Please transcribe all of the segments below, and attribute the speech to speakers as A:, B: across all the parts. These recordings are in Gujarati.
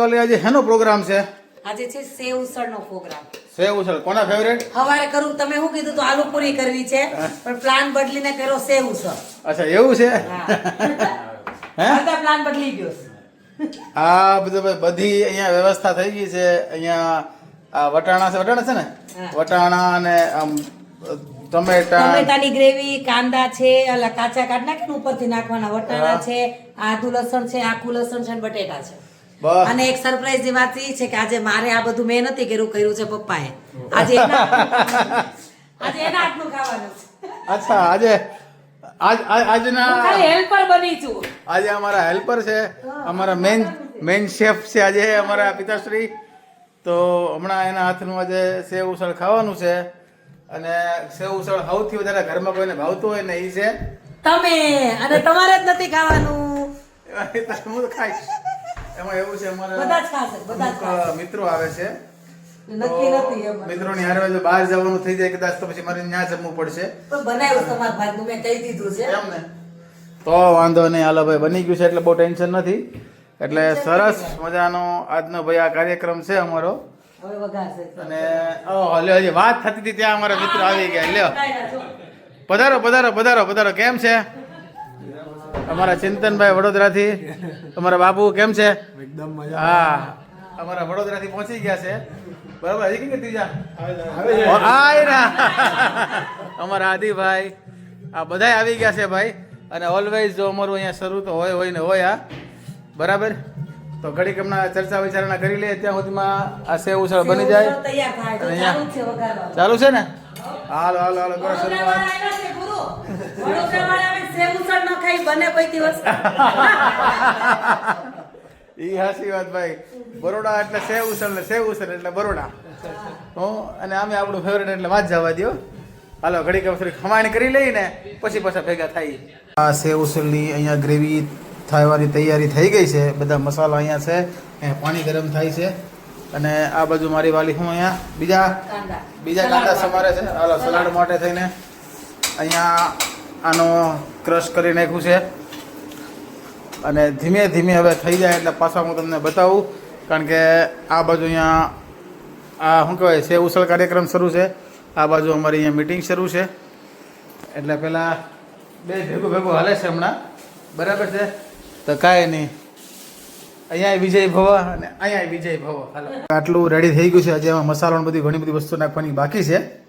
A: વાલી આજે હેનો પ્રોગ્રામ છે?
B: આજે છે સેવ ઉસળનો પ્રોગ્રામ
A: સેવ ઉસળ. કોના ફેવરેટ
B: હવારે કરું તમે શું કીધું તો? આલુ પૂરી કરવી છે પણ પ્લાન બદલીને કર્યો સેવ ઉસળ.
A: અચ્છા એવું છે?
B: હે. બધા પ્લાન બદલી ગયો
A: આ બધું બધી અહીંયા વ્યવસ્થા થઈ ગઈ છે. અહીંયા આ વટાણા છે વટાણા છે ને? વટાણા અને આમ ટમેટા.
B: ટમેટાની ગ્રેવી કાંદા છે કાચા કાઢ નાખીને ઉપરથી નાખવાના. વટાણા છે આદુ લસણ છે આખું લસણ છે અને બટેટા છે. અને એક સરપ્રાઈઝની વાત એ છે કે આજે મારે આ બધું મેં નથી કર્યું કર્યું છે પપ્પાએ. આજે એના આજે એના હાથનું ખાવાનું
A: અચ્છા આજે આજ આજ- આજના
B: ખાલી હેલ્પર બની છું.
A: આજે અમારા હેલ્પર છે અમારા મેન મેન શેફ છે આજે અમારા પિતાશ્રી. તો હમણાં એના હાથનું આજે સેવ ઉસળ ખાવાનું છે. અને સેવ ઉસળ સૌથી વધારે ઘરમાં કોઈને ભાવતું હોય ને એ છે.
B: તમે અને તમારે જ નથી ખાવાનું.
A: હું તો ખાઈશ. એમાં એવું છે અમારા
B: બધા જ ખાશે બધા જ ખાશે.
A: મિત્રો આવે છે.
B: નક્કી નથી એમ
A: હારે જો બહાર જવાનું થઈ જાય કદાચ તો પછી મારે ત્યાં જમવું પડશે.
B: પણ બનાવ્યું તમારા ભાગનું મેં કહી દીધું છે.
A: એમ ને તો વાંધો નહીં હાલો ભાઈ બની ગયું છે એટલે બહુ ટેન્શન નથી. એટલે સરસ મજાનો આજનો ભાઈ આ કાર્યક્રમ છે અમારો. અને ઓહો, લ્યો હજી વાત થતી હતી ત્યાં અમારા મિત્રો આવી ગયા લ્યો. પધારો પધારો પધારો પધારો. કેમ છે? અમારા ચિંતનભાઈ વડોદરાથી. અમારા બાબુ કેમ છે?
C: એકદમ
A: હા અમારા વડોદરાથી પહોંચી ગયા છે. બરાબર હજી કે ત્રીજા? આય ના અમારા આદિભાઈ આ બધાય આવી ગયા છે ભાઈ. અને ઓલવેઝ જો અમારું અહીંયા શરૂ તો હોય હોય ને હોય આ બરાબર? તો ઘડીક હમણાં ચર્ચા વિચારણા કરી લઈએ ત્યાં સુધીમાં આ સેવ ઉછળ બની જાય.
B: સેવ તૈયાર થાય તો
A: અને
B: ચાલુ છે
A: ચાલુ છે ને? હાલો હાલો હાલો કરો શરૂઆત
B: વડોદરાવાળા આવ્યા છે, ગુરુ. વડોદરાવાળા આવે, સેવ ઉસળ ન ખાઈ બને કોઈ દિવસ
A: ઈ હાસી વાત ભાઈ. બરોડા એટલે સેવ ઉસળ ને સેવ ઉસળ એટલે બરોડા. હું અને આમે આપણું ફેવરેટ એટલે વાત જવા દો હાલો ઘડીક થોડી ખમાણી કરી લઈને પછી પાછા ભેગા થાય. આ સેવ ઉસળની અહીંયા ગ્રેવી થવાની તૈયારી થઈ ગઈ છે. બધા મસાલા અહીંયા છે. અહીંયા પાણી ગરમ થાય છે. અને આ બાજુ મારી વાલી હું અહીંયા. બીજા? બીજા કાંદા સમારે છે. હાલો સલાડ. માટે થઈને અહીંયા આનો ક્રશ કરી નાખ્યું છે. અને ધીમે ધીમે હવે થઈ જાય એટલે પાછા હું તમને બતાવું, કારણ કે આ બાજુ અહીંયા, આ શું કહેવાય છે ઉછળ કાર્યક્રમ શરૂ છે. આ બાજુ અમારી અહીંયા મિટિંગ શરૂ છે. એટલે પહેલાં બે ભેગું ભેગું હાલે છે હમણાં. બરાબર છે? તો કાંઈ નહીં. અહીંયા વિજય ભવ અને અહીંયા વિજય ભવ. હાલો. આટલું રેડી થઈ ગયું છે. હજી એમાં મસાલો બધી ઘણી બધી વસ્તુ નાખવાની બાકી છે.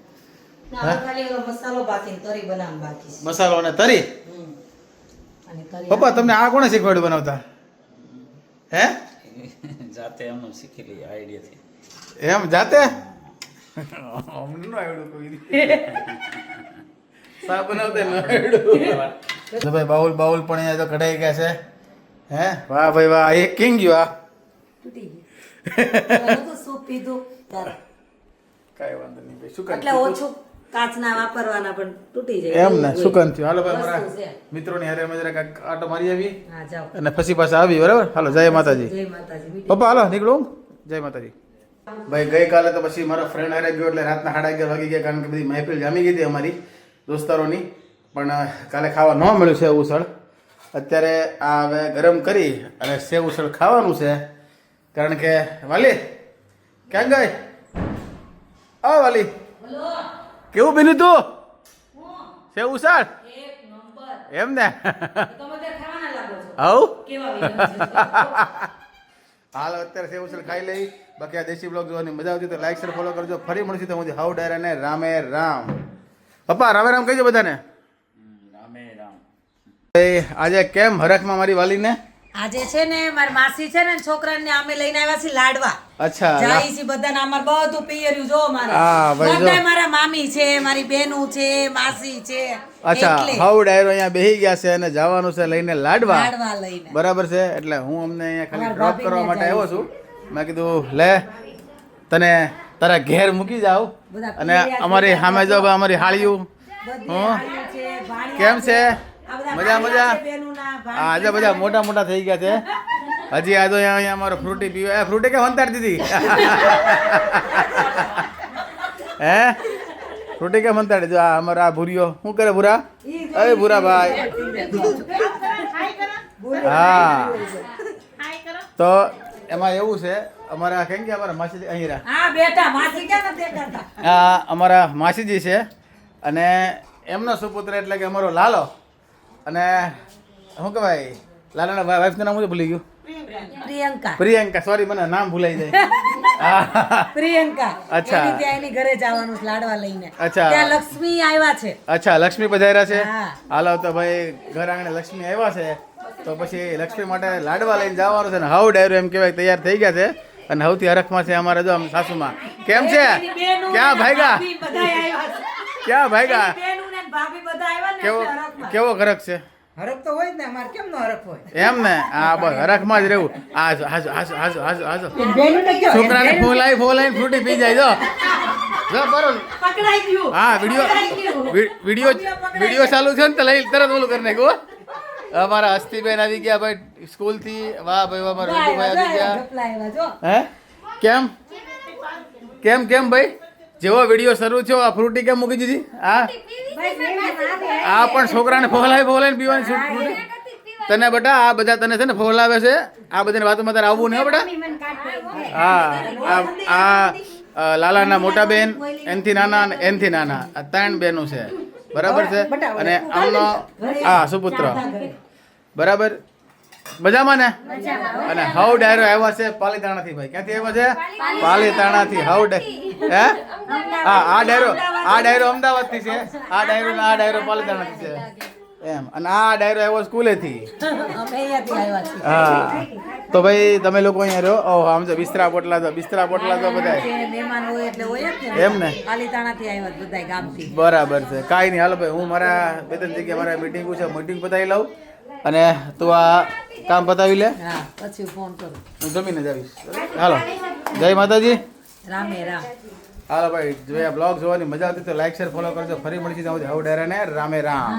B: મસાલો
A: અને તરી? પપ્પા તમને આ કોણે શીખવાડ્યું બનાવતા? હે?
D: જાતે એમનું શીખી લઈએ આઈડિયાથી
A: એમ જાતે? અમને ન આવડ્યું કોઈ સા બનાવતા ન આવડ્યું. ભાઈ બાઉલ બાઉલ પણ અહીંયા તો કઢાઈ ગયા છે. હે? વાહ ભાઈ વાહ એક કિંગ ગયો આ.
B: તૂટી ગયું. સૂપ પીધું.
A: કાંઈ વાંધો નહીં ભાઈ શું
B: એટલે ઓછું કાચના વાપરવાના પણ તૂટી જાય.
A: એમ ને. કાંઈ થયું? હાલો ભાઈ
B: મારા.
A: મિત્રોની હારે અમે જરાક આટો મારી આવી
B: હા જાઓ.
A: અને પછી પાછા આવી બરાબર? હાલો જય માતાજી.
B: જય માતાજી.
A: પપ્પા હાલો નીકળું જય માતાજી. ભાઈ ગઈકાલે તો પછી મારો ફ્રેન્ડ હારે ગયો એટલે રાતના સાડા અગિયાર વાગી ગયા કારણ કે બધી મહેફિલ જામી ગઈ હતી અમારી દોસ્તારોની. પણ કાલે ખાવા ન મળ્યું છે ઉસળ. અત્યારે આ હવે ગરમ કરી અને સેવ ઉસળ ખાવાનું છે. કારણ કે વાલી ક્યાં ગઈ? આ વાલી. કેવું બન્યું તું? સેવ ઉસળ એમ ને
B: છો.
A: હવ
B: છે?
A: હાલ અત્યારે સેવ ઉછળ ખાઈ લઈ. બાકી આ દેશી બ્લોગ જોવાની મજા આવતી તો લાઈક શેર ફોલો કરજો. ફરી મળશું તો હું હાઉ ડાયર અને રામે રામ. પપ્પા રામે રામ કહીજો બધાને.
D: રામે રામ.
A: એ આજે કેમ હરખમાં મારી વાલીને?
B: આજે છે ને મારી માસી છે ને છોકરાને અમે લઈને આવ્યા છીએ લાડવા.
A: અચ્છા
B: જાય છે બધાને અમાર બધું પિયર્યું જો મારે
A: હા, ભાઈ જો.
B: બધાય મારા મામી છે મારી બેનું છે માસી છે
A: અચ્છા
B: એટલે.
A: હાઉ ડાયરો અહીંયા બેહી ગયા છે અને જવાનું છે લઈને લાડવા.
B: લાડવા લઈને.
A: બરાબર છે એટલે હું અમને અહીંયા ખાલી ડ્રોપ કરવા માટે આવ્યો છું. મેં કીધું લે તને તારા ઘેર મૂકી જાવ
B: બધા
A: અને અમારી
B: છે,
A: સામે જો. અમારી હાળિયું.
B: બધી
A: હો?
B: છે, ભાણિયા
A: કેમ છે?
B: બધા
A: મજા મજા આજે બધા મોટા મોટા થઈ ગયા છે હજી આ તો અહીંયા અહીંયા અમારો ફ્રૂટી પીવે એ ફ્રૂટી કે વંતાર દીધી હે ફ્રૂટી કે વંતાડી દીધું આ અમારા આ ભૂરિયો શું કરે ભૂરા અરે ભૂરા ભાઈ હા તો એમાં એવું છે અમારા કેમ કે અમારા માસીજી અહીં રહ્યા
B: હા બેટા માસી ક્યાં નથી
A: આ અમારા માસીજી છે અને એમનો સુપુત્ર એટલે કે અમારો લાલો અને શું કહેવાય? લાલાના વાઈફનું નામ શું ભૂલી ગયું.
B: પ્રિયંકા.
A: પ્રિયંકા. સોરી મને નામ ભૂલાઈ જાય.
B: પ્રિયંકા.
A: અચ્છા.
B: ત્યાં એની ઘરે જવાનું લાડવા લઈને.
A: અચ્છા.
B: ત્યાં લક્ષ્મી આવ્યા છે.
A: અચ્છા લક્ષ્મી પધાર્યા છે? હાલો તો ભાઈ ઘર આંગણે લક્ષ્મી આવ્યા છે. તો પછી લક્ષ્મી માટે લાડવા લઈને જવાનું છે ને હાવ ડાયરો એમ કહેવાય તૈયાર થઈ ગયા છે. અને સૌથી હરખમાં છે અમારે જો આમ સાસુમાં. કેમ છે? ક્યાં
B: ભાઈગા.
A: ક્યાં
B: ભાઈગા? ભાભી બધા આવ્યા ને
A: કેવો
B: હરખમાં.
A: કેવો ગરક છે
C: હરખ તો હોય જ ને અમારે કેમ નો હરખ હોય
A: એમ ને હા બસ હરખમાં જ રહેવું હાજો હાજો હાજો હાજો હાજો હાજો
C: બેનું ને કયો
A: છોકરાને ફોલાઈ ફોલાઈ ફ્રૂટી પી જાય જો જો બરો
B: પકડાઈ ગયું
A: હા વીડિયો
B: વિડિયો ગયું.
A: વિ- વીડિયો વીડિયો ચાલુ છે ને તો લઈ તરત ઓલું કરી નાખ્યું હો. અમારા અસ્થિબેન આવી ગયા ભાઈ સ્કૂલથી વાહ ભાઈ વાહ મારા વિજુભાઈ આવી ગયા
B: ઢપલા આવ્યા જો
A: હે કેમ કેમ કેમ ભાઈ જેવો વીડિયો શરૂ થયો આ ફ્રૂટી કેમ મૂકી દીધી? હા આ પણ છોકરાને ફોલાવી ફોલાવીને પીવાની ફ્રૂટી. તને બેટા આ બધા તને છે ને ફોલાવે છે. આ બધાની વાતોમાં તારે આવવું નહીં બેટા. હા આ આ લાલાના મોટા બેન એનથી નાના અને એનથી નાના. આ ત્રણ બહેનો છે. બરાબર છે? અને આમનો હા સુપુત્ર. બરાબર? મજામાં ને? અને હવ ડાયરો આવ્યા છે પાલીતાણા થી ભાઈ. ક્યાંથી આવ્યા છે? પાલીતાણાથી. હવ હે? હા આ ડાયરો આ ડાયરો અમદાવાદથી. છે. આ ડાયરો આ ડાયરો પાલીતાણાથી છે. એમ. અને આ ડાયરો આવ્યો
B: આવ્યા છીએ.
A: હા. તો ભાઈ તમે લોકો અહીંયા રહ્યો ઓહ આમ જો બિસ્તરા પોટલા તો બિસ્તરા પોટલા તો બધા
B: જે મહેમાન હોય એટલે હોય જ ને.
A: એમ ને? બરાબર છે. કાંઈ નહીં. હાલો ભાઈ હું મારા બે ત્રણ જગ્યાએ મારા મિટિંગ છે મિટિંગ પતાવી લઉં. અને તું આ કામ પતાવી લે.
B: હા પછી ફોન કરું.
A: હું જમીને જાવીશ હાલો. જય માતાજી.
B: રામે રામ.
A: હાલો ભાઈ જો બ્લોગ જોવાની મજા આવતી તો લાઈક શેર ફોલો કરજો. ફરી મળીશું ત્યાં સુધી. ને રામે રામ.